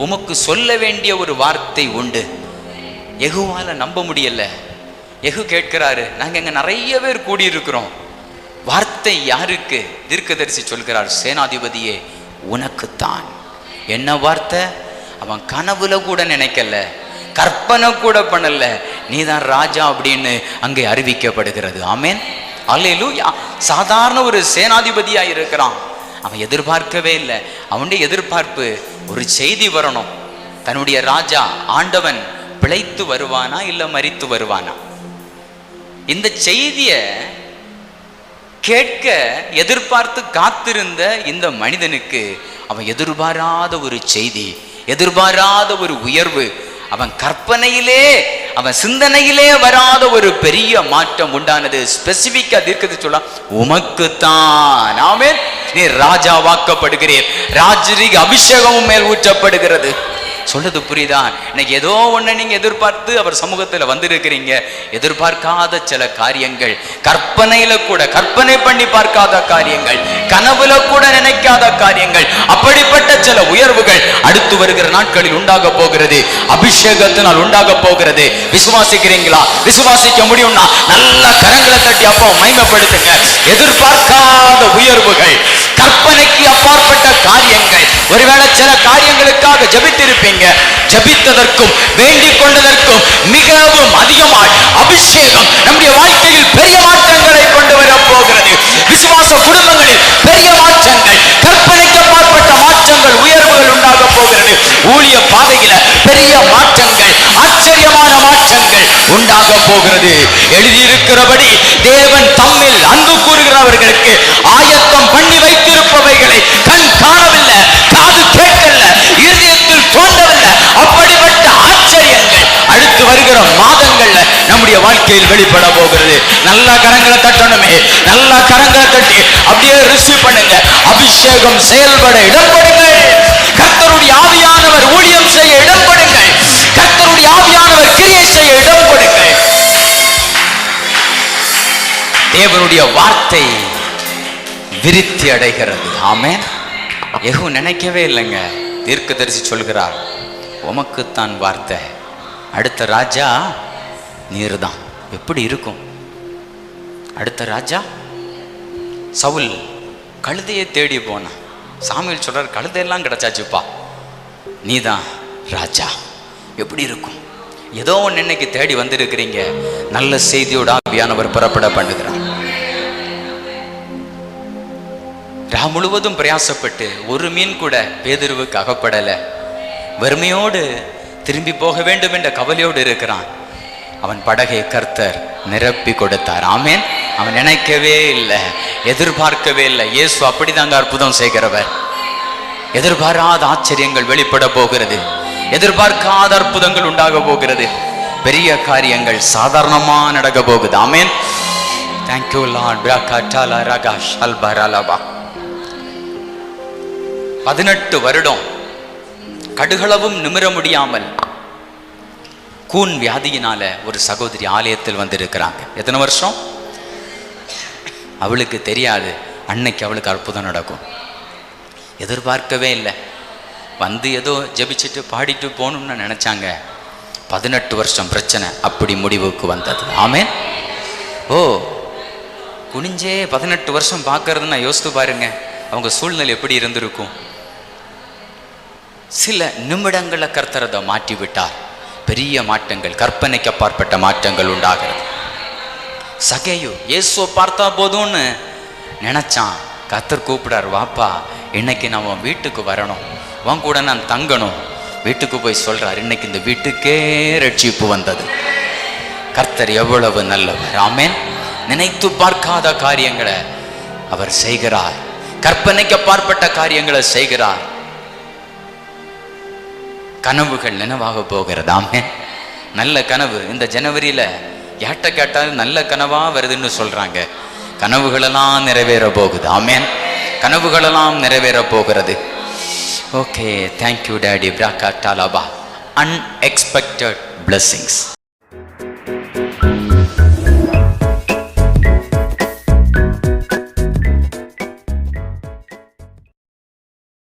உமக்கு சொல்ல வேண்டிய ஒரு வார்த்தை உண்டு. எகுவால நம்ப முடியல. எகு கேட்கிறாரு நாங்க இங்க நிறைய பேர் கூடியிருக்கிறோம். வார்த்தை யாருக்கு? தீர்க்கதரிசி சொல்கிறார் சேனாதிபதியே உனக்குத்தான். என்ன வார்த்தை? அவன் கனவுல கூட நினைக்கல கற்பனை கூட பண்ணல. நீதான் ராஜா அப்படின்னு அங்கே அறிவிக்கப்படுகிறது. ஆமேன். அல்லேலூயா சாதாரண ஒரு சேனாதிபதியா இருக்கிறான் அவன் எதிர்பார்க்கவே இல்லை. அவனுடைய எதிர்பார்ப்பு ஒரு செய்தி வரணும். தன்னுடைய ராஜா ஆண்டவன் பிழைத்து வருவானா இல்ல மறித்து வருவானா? இந்த செய்திய கேட்க எதிர்பார்த்து காத்திருந்த இந்த மனிதனுக்கு அவன் எதிர்பாராத ஒரு செய்தி எதிர்பாராத ஒரு உயர்வு அவன் கற்பனையிலே அவன் சிந்தனையிலே வராத ஒரு பெரிய மாற்றம் உண்டானது. ஸ்பெசிபிக்கா தீர்க்கது சொல்ல உமக்குத்தான். ஆமே நீ ராஜாவாக்கப்படுகிறீர். ராஜரிக அபிஷேகமும் மேல் ஊற்றப்படுகிறது. சொல்றது புரியுதா? இன்னைக்கு ஏதோ ஒண்ணு நீங்க எதிர்பார்த்து அவர் சமூகத்துல வந்திருக்கிறீங்க. எதிர்பார்க்காத சில காரியங்கள். கற்பனையில கூட கற்பனை பண்ணி பார்க்காத காரியங்கள். கனவுல கூட நினைக்காத காரியங்கள். அப்படிப்பட்ட சில உயர்வுகள் வருகிற நாட்களில் உண்டாக போகிறது. அபிஷேகத்தினால் உண்டாக போகிறது. விசுவாசிக்கிறீங்களா? விசுவாசிக்க முடியும்னா நல்ல கரங்களை தட்டி அப்போ மைமப்படுத்துங்க எதிர்பார்க்காத உயர்வுகள் கற்பனைக்கு அப்பாற்பட்ட காரியங்கள். ஒருவேளை சில காரியங்களுக்காக ஜபித்திருப்பீங்க. ஜபித்ததற்கும் வேண்டிக் கொண்டதற்கும் மிகவும் அதிகமாய் அபிஷேகம் நம்முடைய வாழ்க்கையில் பெரிய மாற்றங்களை கொண்டு வர போகிறது. விசுவாச குடும்ப பெரிய மாற்றங்கள் கற்பனைக்கு அப்பாற்பட்ட மாற்றங்கள் உயர்வுகள் உண்டாக போகிறது ஊழிய பாதையில பெரிய மாற்றங்கள் ஆச்சரியமான மாற்றங்கள் உண்டாக போகிறது. எழுதியிருக்கிறபடி தேவன் தம்மில் அன்பு கூறுகிறவர்களுக்கு ஆயத்தம் பண்ணி வைத்திருப்பவைகளை கண் காணவில்லை காது கேட்கல இருதயத்தில் தோன்றவில்லை. அப்படிப்பட்ட ஆச்சரியங்கள் அடுத்து வருகிற மாதங்கள்ல நம்முடைய வாழ்க்கையில் வெளிப்பட போகிறது. நல்ல கரங்களை தட்டணுமே நல்ல கரங்களை தட்டி அப்படியே ரிசீவ் பண்ணுங்க. அபிஷேகம் செயல்பட இடம் கொடுங்கள். கர்த்தருடைய ஆவியான செய்ய இடம் கொடுங்கள். கர்த்தருடைய ஆவியானவர் கிரியை செய்ய இடம் கொடுங்கள். தேவனுடைய வார்த்தை விருத்தி அடைகிறது. ஆமே எகு நினைக்கவே இல்லைங்க. தீர்க்கதரிசி சொல்கிறார் உமக்குத்தான் வார்த்தை. அடுத்த ராஜா நீர்தான். எப்படி இருக்கும்? அடுத்த ராஜா? சவுல் கழுதையை தேடி போனான். சாமியில் சொல்றார் கழுதையெல்லாம் கிடைச்சாச்சுப்பா. நீதான். ராஜா எப்படி இருக்கும்? ஏதோ ஒன்று இன்னைக்கு தேடி வந்திருக்கிறீங்க. நல்ல செய்தியோட ஆவியானவர் புறப்பட பண்ணுகிறார். ரா முழுவதும் பிரயாசப்பட்டு ஒரு மீன் கூட பேதிருவுக்கு அகப்படல. வறுமையோடு திரும்பி போக வேண்டும் என்ற கவலையோடு இருக்கிறான். அவன் படகை கர்த்தர் நிரப்பி கொடுத்தார். ஆமேன். அவன் நினைக்கவே இல்லை எதிர்பார்க்கவே இல்லை. இயேசு அப்படிதாங்க அற்புதம் செய்கிறவர். எதிர்பாராத ஆச்சரியங்கள் வெளிப்பட போகிறது. எதிர்பார்க்காத அற்புதங்கள் உண்டாக போகிறது. பெரிய காரியங்கள் சாதாரணமா நடக்க போகுது. ஆமேன். தேங்க்யூ லார்ட் பிரகாட்டாலா ரகா ஷல்பரலபா பதினெட்டு வருடம் கடுகளவும் நிமிர முடியாமல் கூன் வியாதியினால ஒரு சகோதரி ஆலயத்தில் வந்திருக்கிறாங்க. எத்தனை வருஷம்? அவளுக்கு தெரியாது. அன்னைக்கு அவளுக்கு அற்புதம் நடக்கும். எதிர்பார்க்கவே இல்லை. வந்து ஏதோ ஜபிச்சுட்டு பாடிட்டு போகணும்னு நினைச்சாங்க. பதினெட்டு வருஷம் பிரச்சனை அப்படி முடிவுக்கு வந்தது. ஆமே ஓ குனிஞ்சே பதினெட்டு வருஷம் பார்க்கறதுன்னா யோசித்து பாருங்க அவங்க சூழ்நிலை எப்படி இருந்திருக்கும். சில நிமிடங்களை கர்த்தரதை மாற்றி விட்டார் பெரிய மாற்றங்கள் கற்பனைக்கு அப்பாற்பட்ட மாற்றங்கள் உண்டாகிறது. சகேயு இயேசுவை பார்த்தா போதும்னு நினைச்சான். கத்தர் கூப்பிடார் வாப்பா இன்னைக்கு நம்ம வீட்டுக்கு வரணும். உன் கூட நான் தங்கணும். வீட்டுக்கு போய் சொல்றார் இன்னைக்கு இந்த வீட்டுக்கே ரட்சிப்பு வந்தது. கர்த்தர் எவ்வளவு நல்லவர். ஆமேன். நினைத்து பார்க்காத காரியங்களை அவர் செய்கிறார். கற்பனைக்கு அப்பாற்பட்ட காரியங்களை செய்கிறார். கனவுகள் நினைவாக போகிறது. நல்ல கனவு. இந்த ஜனவரியில யார்கிட்ட கேட்டாலும் நல்ல கனவா வருதுன்னு சொல்றாங்க. கனவுகளெல்லாம் நிறைவேற போகுது. ஆமேன். கனவுகளெல்லாம் நிறைவேற போகிறது. Okay, thank you, Daddy. Braka Talaba. Unexpected blessings.